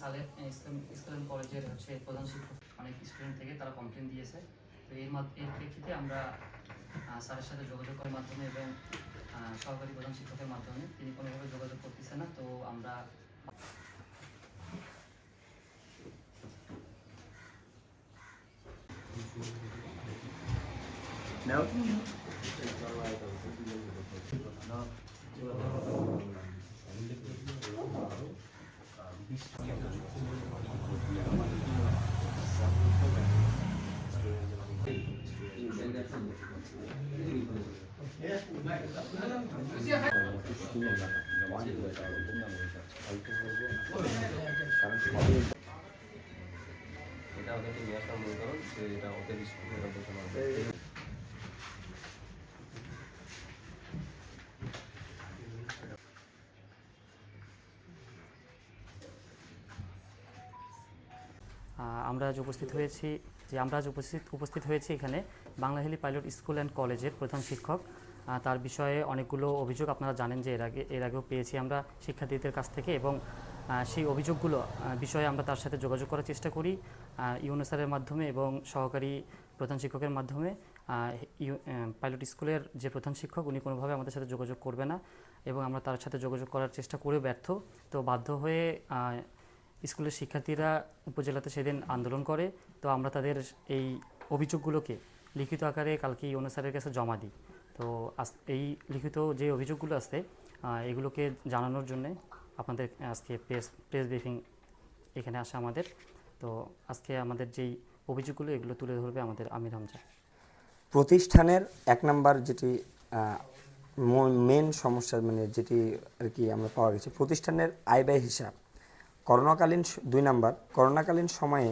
সালের school school and কলেজের হচ্ছে প্রধান শিক্ষক অনেক স্টুডেন্ট থেকে তারা কমপ্লেন দিয়েছে। তো এর এর প্রেক্ষিতে আমরা স্যারের সাথে যোগাযোগ মাধ্যমে এবং সহকারী প্রধান শিক্ষকের মাধ্যমে তিনি কোনোভাবে যোগাযোগ করতেছে না তো আমরা এটা ওদেরকে নিয়ে আসার মূল এটা ওদের স্কুলে আমরা আজ উপস্থিত হয়েছি, যে আমরা আজ উপস্থিত উপস্থিত হয়েছি এখানে বাংলাহেলি পাইলট স্কুল অ্যান্ড কলেজের প্রধান শিক্ষক। তার বিষয়ে অনেকগুলো অভিযোগ আপনারা জানেন যে এর আগে, এর আগেও পেয়েছি আমরা শিক্ষার্থীদের কাছ থেকে এবং সেই অভিযোগগুলো বিষয়ে আমরা তার সাথে যোগাযোগ করার চেষ্টা করি ইউনেসারের মাধ্যমে এবং সহকারী প্রধান শিক্ষকের মাধ্যমে। পাইলট স্কুলের যে প্রধান শিক্ষক, উনি কোনোভাবে আমাদের সাথে যোগাযোগ করবে না এবং আমরা তার সাথে যোগাযোগ করার চেষ্টা করেও ব্যর্থ। তো বাধ্য হয়ে স্কুলের শিক্ষার্থীরা উপজেলাতে সেদিন আন্দোলন করে। তো আমরা তাদের এই অভিযোগগুলোকে লিখিত আকারে কালকে ইউনো স্যারের কাছে জমা দিই। তো এই লিখিত যে অভিযোগগুলো আছে এগুলোকে জানানোর জন্যে আপনাদের আজকে প্রেস প্রেস ব্রিফিং এখানে আসা আমাদের। তো আজকে আমাদের যেই অভিযোগগুলো, এগুলো তুলে ধরবে আমাদের আমির হামজা। প্রতিষ্ঠানের এক নাম্বার যেটি মেন সমস্যা মানে যেটি আর কি আমরা পাওয়া গেছে, প্রতিষ্ঠানের আয় ব্যয় হিসাব। করোনাকালীন দুই নাম্বার, করোনাকালীন সময়ে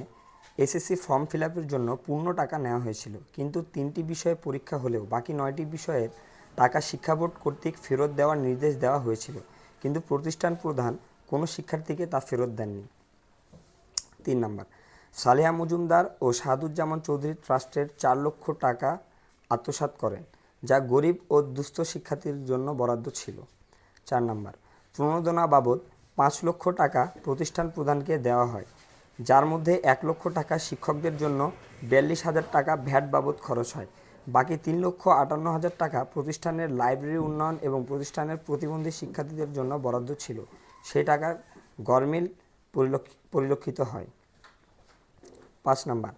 এসএসসি ফর্ম ফিল জন্য পূর্ণ টাকা নেওয়া হয়েছিল। কিন্তু তিনটি বিষয়ে পরীক্ষা হলেও বাকি নয়টি বিষয়ের টাকা শিক্ষা বোর্ড কর্তৃক ফেরত দেওয়ার নির্দেশ দেওয়া হয়েছিল। কিন্তু প্রতিষ্ঠান প্রধান কোনো শিক্ষার্থীকে তা ফেরত দেননি। তিন নম্বর, সালেহা মজুমদার ও সাহাদুজ্জামান চৌধুরী ট্রাস্টের চার লক্ষ টাকা আত্মসাৎ করেন, যা গরিব ও দুস্থ শিক্ষার্থীর জন্য বরাদ্দ ছিল। চার নম্বর, প্রণোদনা বাবদ পাঁচ লক্ষ টাকা প্রতিষ্ঠান প্রধানকে দেওয়া হয়, যার মধ্যে এক লক্ষ টাকা শিক্ষকদের জন্য বিয়াল্লিশ হাজার টাকা ভ্যাট বাবদ খরচ হয়। বাকি তিন লক্ষ আটান্ন হাজার টাকা প্রতিষ্ঠানের লাইব্রেরি উন্নয়ন এবং প্রতিষ্ঠানের প্রতিবন্ধী শিক্ষার্থীদের জন্য বরাদ্দ ছিল। সেই টাকা গরমিল পরিলক্ষ- পরিলক্ষিত হয়। পাঁচ নাম্বার,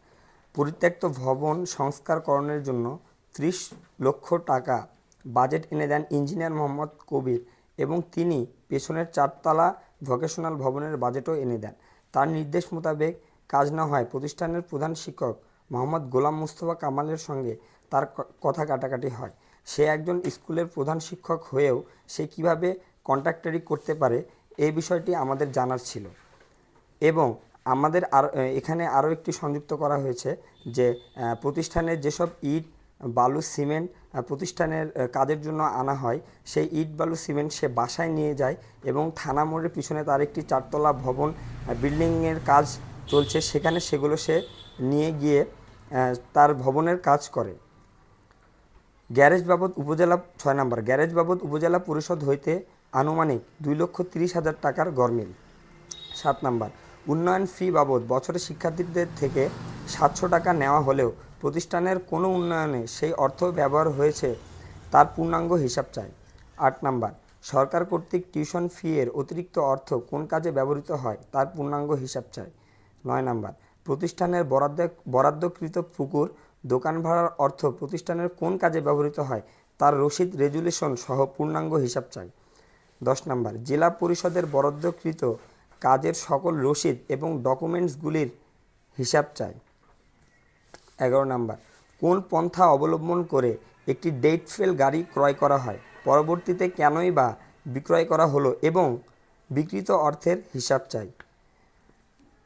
পরিত্যক্ত ভবন সংস্কারকরণের জন্য ত্রিশ লক্ষ টাকা বাজেট এনে দেন ইঞ্জিনিয়ার মোহাম্মদ কবির এবং তিনি পেছনের চারতলা ভোকেশনাল ভবনের বাজেটও এনে দেন। তার নির্দেশ মোতাবেক কাজ না হয় প্রতিষ্ঠানের প্রধান শিক্ষক মোহাম্মদ গোলাম মুস্তফা কামালের সঙ্গে তার কথা কাটাকাটি হয়। সে একজন স্কুলের প্রধান শিক্ষক হয়েও সে কীভাবে কন্ট্রাক্টারি করতে পারে এই বিষয়টি আমাদের জানার ছিল। এবং আমাদের আর, এখানে আরও একটি সংযুক্ত করা হয়েছে যে প্রতিষ্ঠানের যেসব ইট বালু সিমেন্ট প্রতিষ্ঠানের কাজের জন্য আনা হয়। সেই ইট বালু সিমেন্ট সে বাসায় নিয়ে যায় এবং থানা মোড়ের পিছনে তার একটি চারতলা ভবন বিল্ডিংয়ের কাজ চলছে। সেখানে সেগুলো সে নিয়ে গিয়ে তার ভবনের কাজ করে। গ্যারেজ বাবদ উপজেলা, ছয় নম্বর, গ্যারেজ বাবদ উপজেলা পরিষদ হইতে আনুমানিক দুই লক্ষ তিরিশ হাজার টাকার গরমিল সাত নাম্বার, উন্নয়ন ফি বাবদ বছরে শিক্ষার্থীদের থেকে সাতশো টাকা নেওয়া হলেও প্রতিষ্ঠানের কোনো উন্নয়নে সেই অর্থ ব্যবহার হয়েছে তার পূর্ণাঙ্গ হিসাব চাই। আট নাম্বার, সরকার কর্তৃক টিউশন ফি এর অতিরিক্ত অর্থ কোন কাজে ব্যবহৃত হয় তার পূর্ণাঙ্গ হিসাব চাই। নয় নাম্বার, প্রতিষ্ঠানের বরাদ্দ, বরাদ্দকৃত পুকুর, দোকান ভাড়ার অর্থ প্রতিষ্ঠানের কোন কাজে ব্যবহৃত হয় তার রসিদ রেজুলেশন সহ পূর্ণাঙ্গ হিসাব চাই। দশ নম্বর, জেলা পরিষদের বরাদ্দকৃত কাজের সকল রসিদ এবং ডকুমেন্টসগুলির হিসাব চাই। এগারো নম্বর। কোন পন্থা অবলম্বন করে একটি ডেট ফেল গাড়ি ক্রয় করা হয়? পরবর্তীতে কেনই বা বিক্রয় করা হলো এবং বিকৃত অর্থের হিসাব চাই।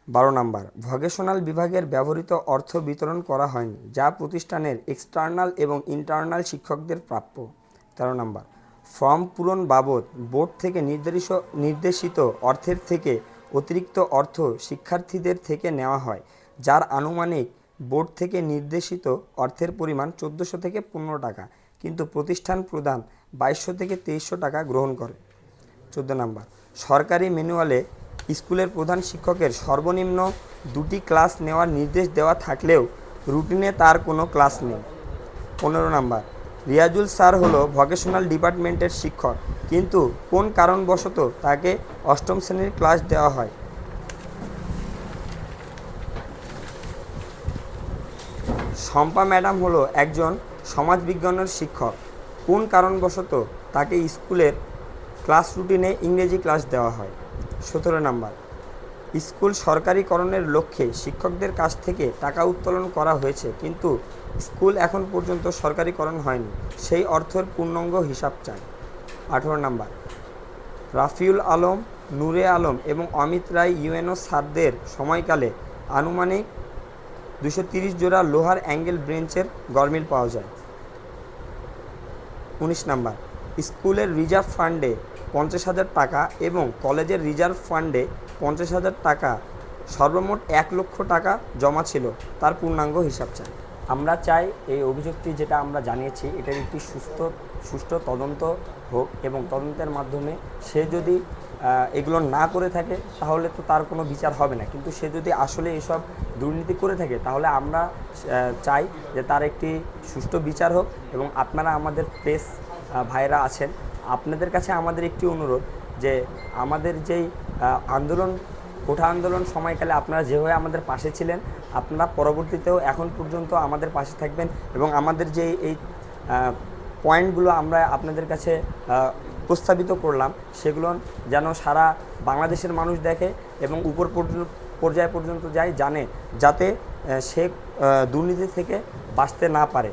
বারো নাম্বার। ভোকেশনাল বিভাগের ব্যবহৃত অর্থ বিতরণ করা হয়নি, যা প্রতিষ্ঠানের এক্সটার্নাল এবং ইন্টারনাল শিক্ষকদের প্রাপ্য। তেরো নাম্বার। ফর্ম পূরণ বাবদ বোর্ড থেকে নির্দেশিত নির্দেশিত অর্থের থেকে অতিরিক্ত অর্থ শিক্ষার্থীদের থেকে নেওয়া হয়, যার আনুমানিক বোর্ড থেকে নির্দেশিত অর্থের পরিমাণ চোদ্দোশো থেকে পনেরো টাকা, কিন্তু প্রতিষ্ঠান প্রদান বাইশশো থেকে তেইশশো টাকা গ্রহণ করে। চোদ্দ নম্বর, সরকারি ম্যানুয়ালে স্কুলের প্রধান শিক্ষকের সর্বনিম্ন দুটি ক্লাস নেওয়ার নির্দেশ দেওয়া থাকলেও রুটিনে তার কোনো ক্লাস নেই। পনেরো নাম্বার, রিয়াজুল স্যার হলো ভকেশনাল ডিপার্টমেন্টের শিক্ষক, কিন্তু কোন কারণবশত তাকে অষ্টম শ্রেণির ক্লাস দেওয়া হয়? শম্পা ম্যাডাম হলো একজন সমাজবিজ্ঞানের শিক্ষক। কোন কারণবশত তাকে স্কুলের ক্লাস রুটিনে ইংরেজি ক্লাস দেওয়া হয়? সতেরো নাম্বার। স্কুল সরকারিকরণের লক্ষ্যে শিক্ষকদের কাছ থেকে টাকা উত্তোলন করা হয়েছে, কিন্তু স্কুল এখন পর্যন্ত সরকারিকরণ হয়নি। সেই অর্থের পূর্ণাঙ্গ হিসাব চাই। আঠেরো নাম্বার। রাফিউল আলম, নূরে আলম এবং অমিত রায় ইউএনও স্যারদের সময়কালে আনুমানিক দুশো জোড়া লোহার অ্যাঙ্গেল ব্রেঞ্চের গরমিল পাওয়া যায়। উনিশ নাম্বার, স্কুলের রিজার্ভ ফান্ডে পঞ্চাশ হাজার টাকা এবং কলেজের রিজার্ভ ফান্ডে পঞ্চাশ হাজার টাকা, সর্বমোট এক লক্ষ টাকা জমা ছিল, তার পূর্ণাঙ্গ হিসাব চাই। আমরা চাই এই অভিযোগটি যেটা আমরা জানিয়েছি, এটার একটি সুস্থ, সুষ্ঠু তদন্ত হোক এবং তদন্তের মাধ্যমে সে যদি এগুলো না করে থাকে, তাহলে তো তার কোনো বিচার হবে না। কিন্তু সে যদি আসলে এসব দুর্নীতি করে থাকে, তাহলে আমরা চাই যে তার একটি সুষ্ঠু বিচার হোক এবং আপনারা আমাদের প্রেস ভাইরা আছেন, আপনাদের কাছে আমাদের একটি অনুরোধ যে আমাদের যেই আন্দোলন, কোঠা আন্দোলন সময়কালে আপনারা যেভাবে আমাদের পাশে ছিলেন, আপনারা পরবর্তীতেও এখন পর্যন্ত আমাদের পাশে থাকবেন এবং আমাদের যে এই পয়েন্টগুলো আমরা আপনাদের কাছে প্রস্তাবিত করলাম, সেগুলো যেন সারা বাংলাদেশের মানুষ দেখে এবং উপর পর্য- পর্যায় পর্যন্ত যায়, জানে, যাতে সে দুর্নীতি থেকে বাঁচতে না পারে।